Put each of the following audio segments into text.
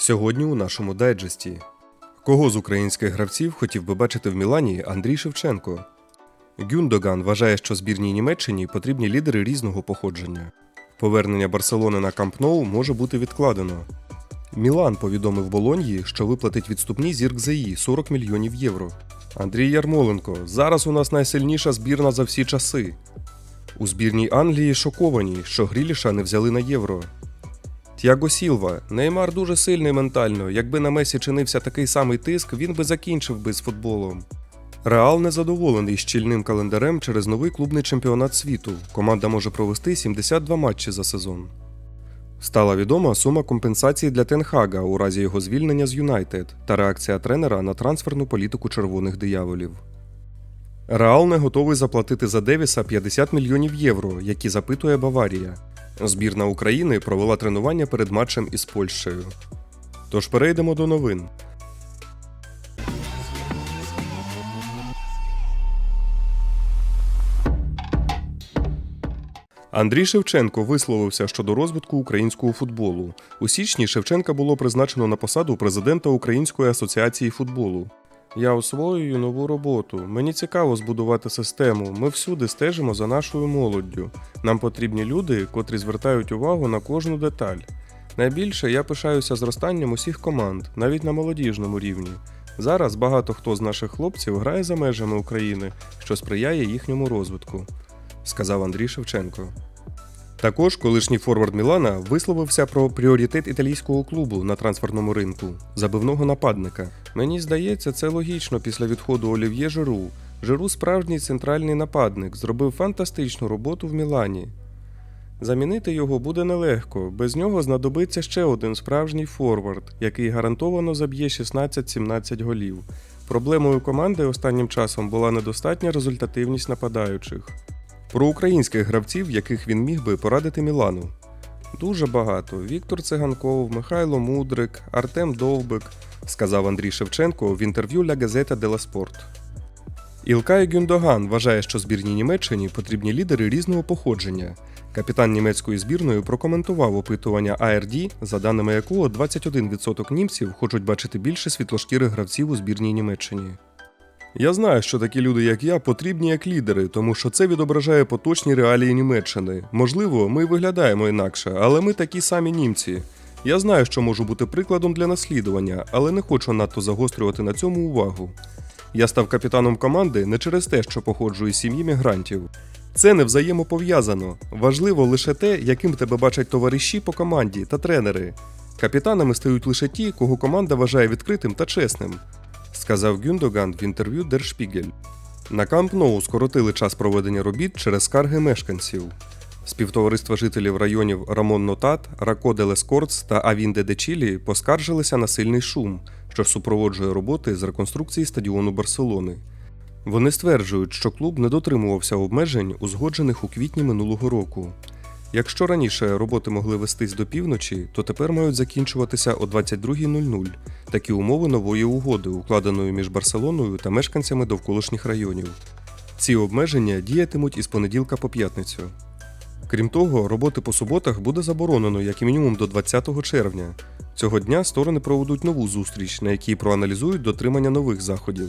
Сьогодні у нашому дайджесті. Кого з українських гравців хотів би бачити в Мілані Андрій Шевченко? Гюндоган вважає, що збірній Німеччині потрібні лідери різного походження. Повернення Барселони на Камп Ноу може бути відкладено. Мілан повідомив Болоньї, що виплатить відступні зіркзеї 40 мільйонів євро. Андрій Ярмоленко. Зараз у нас найсильніша збірна за всі часи. У збірній Англії шоковані, що Гріліша не взяли на євро. Тяго Сілва. Неймар дуже сильний ментально. Якби на Месі чинився такий самий тиск, він би закінчив би з футболом. Реал незадоволений щільним календарем через новий клубний чемпіонат світу. Команда може провести 72 матчі за сезон. Стала відома сума компенсації для Тенхага у разі його звільнення з Юнайтед та реакція тренера на трансферну політику червоних дияволів. Реал не готовий заплатити за Девіса 50 мільйонів євро, які запитує Баварія. Збірна України провела тренування перед матчем із Польщею. Тож перейдемо до новин. Андрій Шевченко висловився щодо розвитку українського футболу. У січні Шевченка було призначено на посаду президента Української асоціації футболу. Я освоюю нову роботу. Мені цікаво збудувати систему. Ми всюди стежимо за нашою молоддю. Нам потрібні люди, котрі звертають увагу на кожну деталь. Найбільше я пишаюся зростанням усіх команд, навіть на молодіжному рівні. Зараз багато хто з наших хлопців грає за межами України, що сприяє їхньому розвитку, сказав Андрій Шевченко. Також колишній форвард Мілана висловився про пріоритет італійського клубу на трансферному ринку забивного нападника. Мені здається, це логічно після відходу Олів'є Жиру. Жиру справжній центральний нападник, зробив фантастичну роботу в Мілані. Замінити його буде нелегко, без нього знадобиться ще один справжній форвард, який гарантовано заб'є 16-17 голів. Проблемою команди останнім часом була недостатня результативність нападаючих. Про українських гравців, яких він міг би порадити Мілану. Дуже багато. Віктор Циганков, Михайло Мудрик, Артем Довбик, сказав Андрій Шевченко в інтерв'ю для газета Дела Спорт. Ілкай Гюндоган вважає, що збірній Німеччині потрібні лідери різного походження. Капітан німецької збірної прокоментував опитування ARD, за даними якого 21% німців хочуть бачити більше світлошкірих гравців у збірній Німеччині. Я знаю, що такі люди, як я, потрібні як лідери, тому що це відображає поточні реалії Німеччини. Можливо, ми виглядаємо інакше, але ми такі самі німці. Я знаю, що можу бути прикладом для наслідування, але не хочу надто загострювати на цьому увагу. Я став капітаном команди не через те, що походжу із сім'ї мігрантів. Це не взаємопов'язано. Важливо лише те, яким тебе бачать товариші по команді та тренери. Капітанами стають лише ті, кого команда вважає відкритим та чесним, сказав Гюндоган в інтерв'ю Der Spiegel. На Камп Ноу скоротили час проведення робіт через скарги мешканців. Співтовариства жителів районів Рамон Нотат, Рако де та Авінде де Чілі поскаржилися на сильний шум, що супроводжує роботи з реконструкції стадіону Барселони. Вони стверджують, що клуб не дотримувався обмежень, узгоджених у квітні минулого року. Якщо раніше роботи могли вестись до півночі, то тепер мають закінчуватися о 22.00. Такі умови нової угоди, укладеної між Барселоною та мешканцями довколишніх районів. Ці обмеження діятимуть із понеділка по п'ятницю. Крім того, роботи по суботах буде заборонено як мінімум до 20 червня. Цього дня сторони проведуть нову зустріч, на якій проаналізують дотримання нових заходів.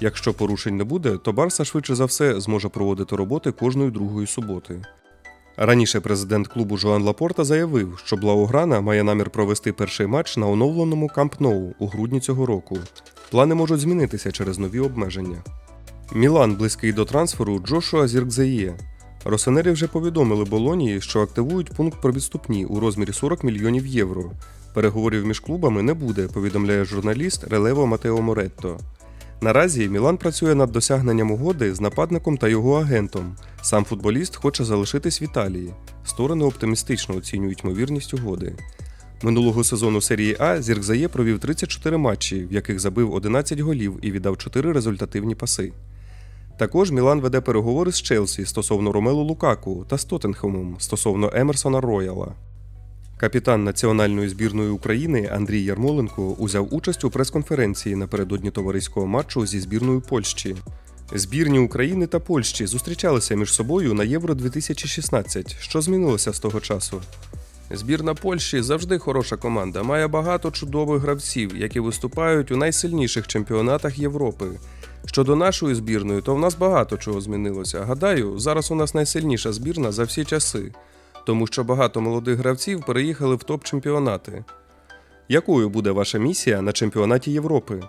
Якщо порушень не буде, то Барса швидше за все зможе проводити роботи кожної другої суботи. Раніше президент клубу Жоан Лапорта заявив, що Блауграна має намір провести перший матч на оновленому Камп Ноу у грудні цього року. Плани можуть змінитися через нові обмеження. Мілан близький до трансферу Джошуа Зіркзеє. Росенери вже повідомили Болонії, що активують пункт про відступні у розмірі 40 мільйонів євро. Переговорів між клубами не буде, повідомляє журналіст Релево Матео Моретто. Наразі Мілан працює над досягненням угоди з нападником та його агентом. Сам футболіст хоче залишитись в Італії. Сторони оптимістично оцінюють ймовірність угоди. Минулого сезону серії А Зіркзає провів 34 матчі, в яких забив 11 голів і віддав 4 результативні паси. Також Мілан веде переговори з Челсі стосовно Ромелу Лукаку та з Тоттенхемом стосовно Емерсона Рояла. Капітан національної збірної України Андрій Ярмоленко узяв участь у прес-конференції напередодні товариського матчу зі збірною Польщі. Збірні України та Польщі зустрічалися між собою на Євро 2016. Що змінилося з того часу? Збірна Польщі завжди хороша команда, має багато чудових гравців, які виступають у найсильніших чемпіонатах Європи. Щодо нашої збірної, то в нас багато чого змінилося. Гадаю, зараз у нас найсильніша збірна за всі часи, тому що багато молодих гравців переїхали в топ-чемпіонати. Якою буде ваша місія на чемпіонаті Європи?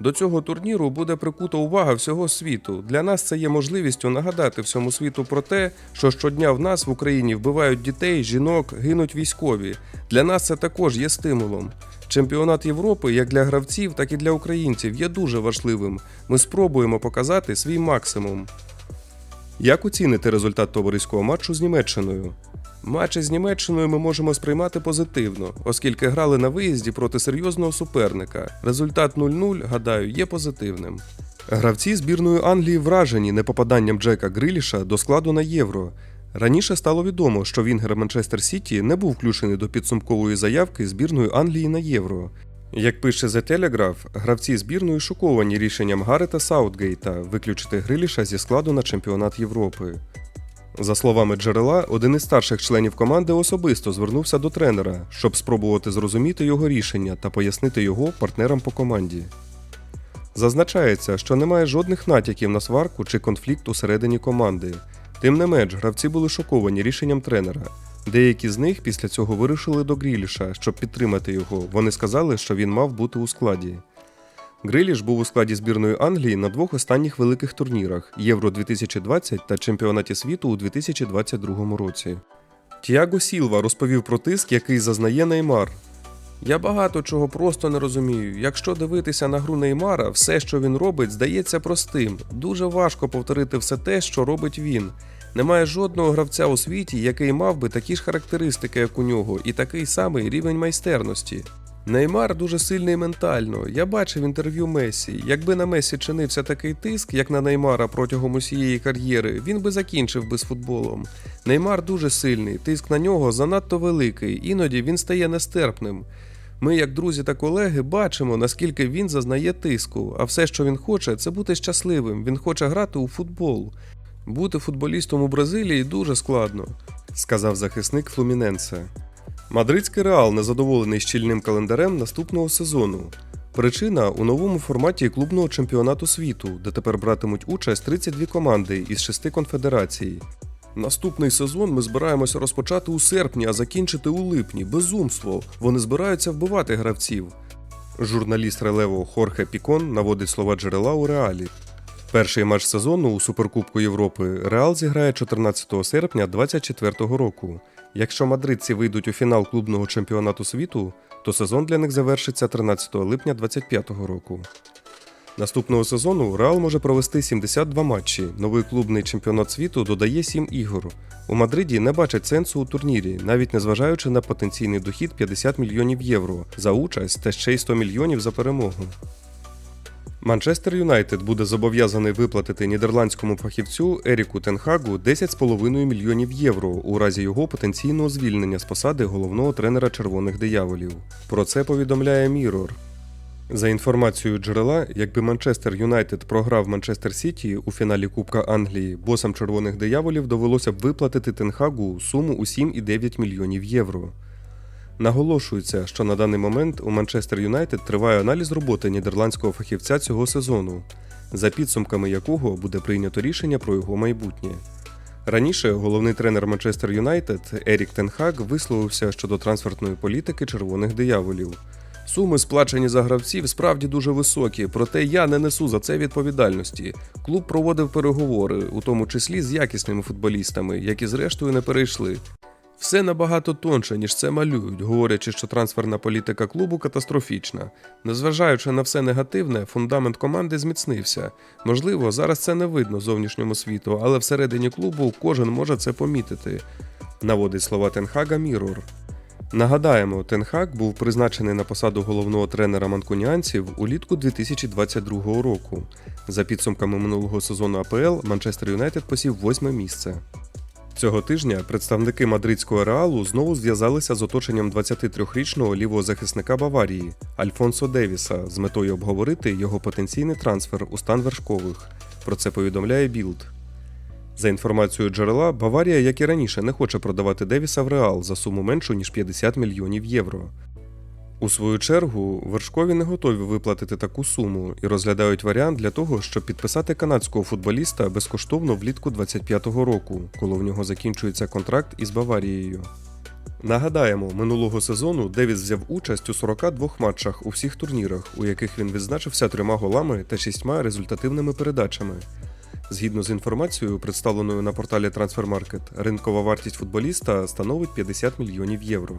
До цього турніру буде прикута увага всього світу. Для нас це є можливістю нагадати всьому світу про те, що щодня в нас в Україні вбивають дітей, жінок, гинуть військові. Для нас це також є стимулом. Чемпіонат Європи, як для гравців, так і для українців, є дуже важливим. Ми спробуємо показати свій максимум. Як оціните результат товариського матчу з Німеччиною? Матчі з Німеччиною ми можемо сприймати позитивно, оскільки грали на виїзді проти серйозного суперника. Результат 0-0, гадаю, є позитивним. Гравці збірної Англії вражені непопаданням Джека Гриліша до складу на євро. Раніше стало відомо, що Вінгер Манчестер Сіті не був включений до підсумкової заявки збірної Англії на євро. Як пише The Telegraph, гравці збірної шоковані рішенням Гарета Саутгейта виключити Гриліша зі складу на чемпіонат Європи. За словами джерела, один із старших членів команди особисто звернувся до тренера, щоб спробувати зрозуміти його рішення та пояснити його партнерам по команді. Зазначається, що немає жодних натяків на сварку чи конфлікт усередині команди. Тим не менш, гравці були шоковані рішенням тренера. Деякі з них після цього вирушили до Гріліша, щоб підтримати його. Вони сказали, що він мав бути у складі. Гриліш був у складі збірної Англії на двох останніх великих турнірах Євро 2020 та Чемпіонаті світу у 2022 році. Тіаго Сілва розповів про тиск, який зазнає Неймар. Я багато чого просто не розумію. Якщо дивитися на гру Неймара, все, що він робить, здається простим. Дуже важко повторити все те, що робить він. Немає жодного гравця у світі, який мав би такі ж характеристики, як у нього, і такий самий рівень майстерності. Неймар дуже сильний ментально. Я бачив інтерв'ю Месі. Якби на Месі чинився такий тиск, як на Неймара протягом усієї кар'єри, він би закінчив би з футболом. Неймар дуже сильний, тиск на нього занадто великий, іноді він стає нестерпним. Ми, як друзі та колеги, бачимо, наскільки він зазнає тиску, а все, що він хоче, це бути щасливим. Він хоче грати у футбол. Бути футболістом у Бразилії дуже складно, сказав захисник Флуміненсе. Мадридський реал незадоволений щільним календарем наступного сезону. Причина у новому форматі клубного чемпіонату світу, де тепер братимуть участь 32 команди із 6 конфедерацій. Наступний сезон ми збираємося розпочати у серпні, а закінчити у липні. Безумство. Вони збираються вбивати гравців. Журналіст Релево Хорхе Пікон наводить слова джерела у реалі. Перший матч сезону у Суперкубку Європи Реал зіграє 14 серпня 2024 року. Якщо мадридці вийдуть у фінал клубного чемпіонату світу, то сезон для них завершиться 13 липня 2025 року. Наступного сезону Реал може провести 72 матчі. Новий клубний чемпіонат світу додає 7 ігор. У Мадриді не бачать сенсу у турнірі, навіть незважаючи на потенційний дохід 50 мільйонів євро за участь та ще й 100 мільйонів за перемогу. Манчестер Юнайтед буде зобов'язаний виплатити нідерландському фахівцю Еріку Тенхагу 10,5 мільйонів євро у разі його потенційного звільнення з посади головного тренера червоних дияволів. Про це повідомляє Mirror. За інформацією джерела, якби Манчестер Юнайтед програв Манчестер Сіті у фіналі Кубка Англії, босам червоних дияволів довелося б виплатити Тенхагу суму у 7,9 мільйонів євро. Наголошується, що на даний момент у Манчестер Юнайтед триває аналіз роботи нідерландського фахівця цього сезону, за підсумками якого буде прийнято рішення про його майбутнє. Раніше головний тренер Манчестер Юнайтед Ерік Тенхаг висловився щодо трансфертної політики червоних дияволів. Суми, сплачені за гравців, справді дуже високі, проте я не несу за це відповідальності. Клуб проводив переговори, у тому числі з якісними футболістами, які зрештою не перейшли. Все набагато тонше, ніж це малюють, говорячи, що трансферна політика клубу катастрофічна. Незважаючи на все негативне, фундамент команди зміцнився. Можливо, зараз це не видно зовнішньому світу, але всередині клубу кожен може це помітити. Наводить слова Тенхага Мірор. Нагадаємо, Тенхак був призначений на посаду головного тренера манкуніанців улітку 2022 року. За підсумками минулого сезону АПЛ Манчестер Юнайтед посів восьме місце. Цього тижня представники мадридського реалу знову зв'язалися з оточенням 23-річного лівого захисника Баварії Альфонсо Девіса з метою обговорити його потенційний трансфер у стан вершкових. Про це повідомляє Білд. За інформацією джерела, Баварія, як і раніше, не хоче продавати Девіса в Реал за суму меншу ніж 50 мільйонів євро. У свою чергу, вершкові не готові виплатити таку суму і розглядають варіант для того, щоб підписати канадського футболіста безкоштовно влітку 25-го року, коли в нього закінчується контракт із Баварією. Нагадаємо, минулого сезону Девіс взяв участь у 42 матчах у всіх турнірах, у яких він відзначився трьома голами та шістьма результативними передачами. Згідно з інформацією, представленою на порталі Transfermarkt, ринкова вартість футболіста становить 50 мільйонів євро.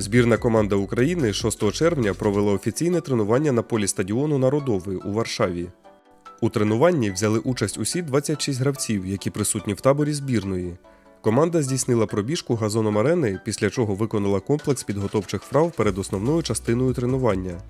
Збірна команда України 6 червня провела офіційне тренування на полі стадіону Народовий у Варшаві. У тренуванні взяли участь усі 26 гравців, які присутні в таборі збірної. Команда здійснила пробіжку газоном арени, після чого виконала комплекс підготовчих вправ перед основною частиною тренування.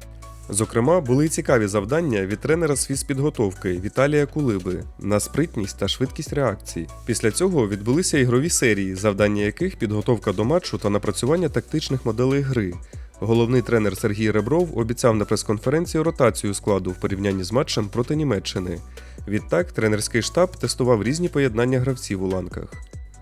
Зокрема, були цікаві завдання від тренера з фізпідготовки Віталія Кулиби на спритність та швидкість реакцій. Після цього відбулися ігрові серії, завдання яких підготовка до матчу та напрацювання тактичних моделей гри. Головний тренер Сергій Ребров обіцяв на прес-конференції ротацію складу в порівнянні з матчем проти Німеччини. Відтак, тренерський штаб тестував різні поєднання гравців у ланках.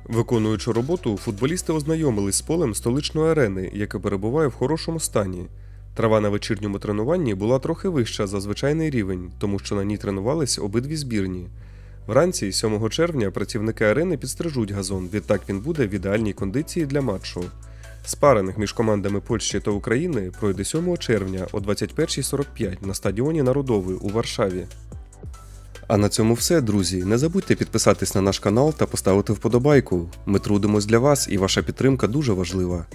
Виконуючи роботу, футболісти ознайомились з полем столичної арени, яке перебуває в хорошому стані. Трава на вечірньому тренуванні була трохи вища за звичайний рівень, тому що на ній тренувались обидві збірні. Вранці, 7 червня, працівники арени підстрижуть газон, відтак він буде в ідеальній кондиції для матчу. Спаринг між командами Польщі та України пройде 7 червня о 21.45 на стадіоні Народовий у Варшаві. А на цьому все, друзі. Не забудьте підписатись на наш канал та поставити вподобайку. Ми трудимось для вас і ваша підтримка дуже важлива.